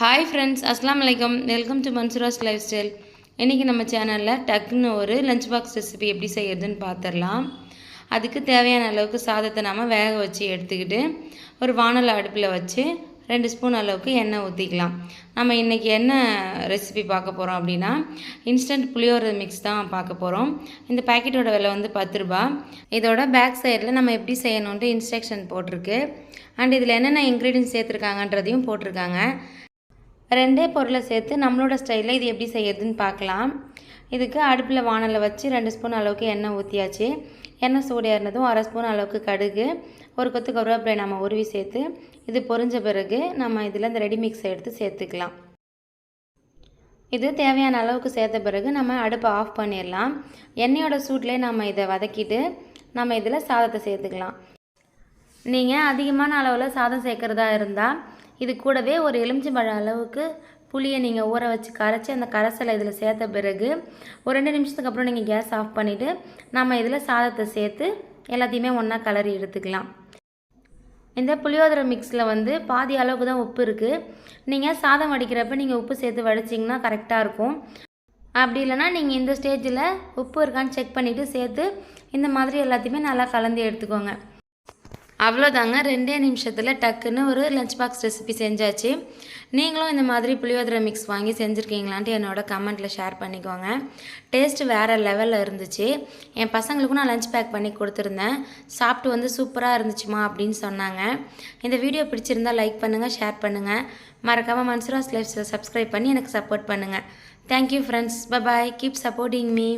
Hi friends அஸ்லாம் வலைக்கம் welcome to Mansoora's life style இன்றைக்கி நம்ம சேனலில் டக்குன்னு ஒரு லஞ்ச் பாக்ஸ் ரெசிபி எப்படி செய்யறதுன்னு பார்த்துடலாம் அதுக்கு தேவையான அளவுக்கு சாதத்தை நம்ம வேக வச்சு எடுத்துக்கிட்டு ஒரு வானல் அடுப்பில் வச்சு ரெண்டு ஸ்பூன் அளவுக்கு எண்ணெய் ஊற்றிக்கலாம் நம்ம இன்றைக்கி என்ன ரெசிபி பார்க்க போகிறோம் அப்படின்னா இன்ஸ்டன்ட் புளியோர மிக்ஸ் தான் பார்க்க போகிறோம் இந்த பேக்கெட்டோட விலை வந்து பத்து ரூபா. இதோட பேக் சைடில் நம்ம எப்படி செய்யணுன்ட்டு இன்ஸ்ட்ரக்ஷன் போட்டிருக்கு. அண்ட் இதில் என்னென்ன இன்க்ரீடியன்ஸ் சேர்த்துருக்காங்கன்றதையும் போட்டிருக்காங்க. ரெண்டே பொருளை சேர்த்து நம்மளோட ஸ்டைலில் இது எப்படி செய்யறதுன்னு பார்க்கலாம். இதுக்கு அடுப்பில் வானலை வச்சு ரெண்டு ஸ்பூன் அளவுக்கு எண்ணெய் ஊற்றியாச்சு எண்ணெய் சூடேறினதும் அரை ஸ்பூன் அளவுக்கு கடுகு ஒரு கொத்து கருவேப்பிலை நம்ம உருவி சேர்த்து இது பொரிஞ்ச பிறகு நம்ம இதில் இந்த ரெடி மிக்ஸை எடுத்து சேர்த்துக்கலாம். இது தேவையான அளவுக்கு சேர்த்த பிறகு நம்ம அடுப்பை ஆஃப் பண்ணிடலாம். எண்ணெயோட சூட்லேயே நம்ம இதை வதக்கிட்டு நம்ம இதில் சாதத்தை சேர்த்துக்கலாம். நீங்கள் அதிகமான அளவில் சாதம் சேர்க்குறதா இருந்தால் இது கூடவே ஒரு எலுமிச்சம்பழம் அளவுக்கு புளியை நீங்கள் ஊற வச்சு கரைச்சி அந்த கரைசலை இதில் சேர்த்த பிறகு ஒரு ரெண்டு நிமிஷத்துக்கு அப்புறம் நீங்கள் கேஸ் ஆஃப் பண்ணிவிட்டு நம்ம இதில் சாதத்தை சேர்த்து எல்லாத்தையுமே ஒன்றா கலரி எடுத்துக்கலாம். இந்த புளியோதரை மிக்ஸில் வந்து பாதி அளவுக்கு தான் உப்பு இருக்குது நீங்கள் சாதம் வடிக்கிறப்ப நீங்கள் உப்பு சேர்த்து வடிச்சிங்கன்னா கரெக்டாக இருக்கும். அப்படி இல்லைனா நீங்கள் இந்த ஸ்டேஜில் உப்பு இருக்கான்னு செக் பண்ணிவிட்டு சேர்த்து இந்த மாதிரி எல்லாத்தையுமே நல்லா கலந்து எடுத்துக்கோங்க. அவ்வளோதாங்க. ரெண்டே நிமிஷத்தில் டக்குன்னு ஒரு லஞ்ச் பாக்ஸ் ரெசிபி செஞ்சாச்சு. நீங்களும் இந்த மாதிரி புளியோதரை மிக்ஸ் வாங்கி செஞ்சுருக்கீங்களான்ட்டு என்னோட கமெண்ட்டில் ஷேர் பண்ணிக்கோங்க. டேஸ்ட்டு வேறு லெவலில் இருந்துச்சு. என் பசங்களுக்கும் நான் லஞ்ச் பேக் பண்ணி கொடுத்துருந்தேன். சாப்பிட்டு வந்து சூப்பராக இருந்துச்சுமா அப்படின்னு சொன்னாங்க. இந்த வீடியோ பிடிச்சிருந்தா லைக் பண்ணுங்கள் ஷேர் பண்ணுங்கள் மறக்காமல் மன்சூராஸ் லைஃப்ஸில் சப்ஸ்கிரைப் பண்ணி எனக்கு சப்போர்ட் பண்ணுங்கள் thank you friends bye bye keep supporting me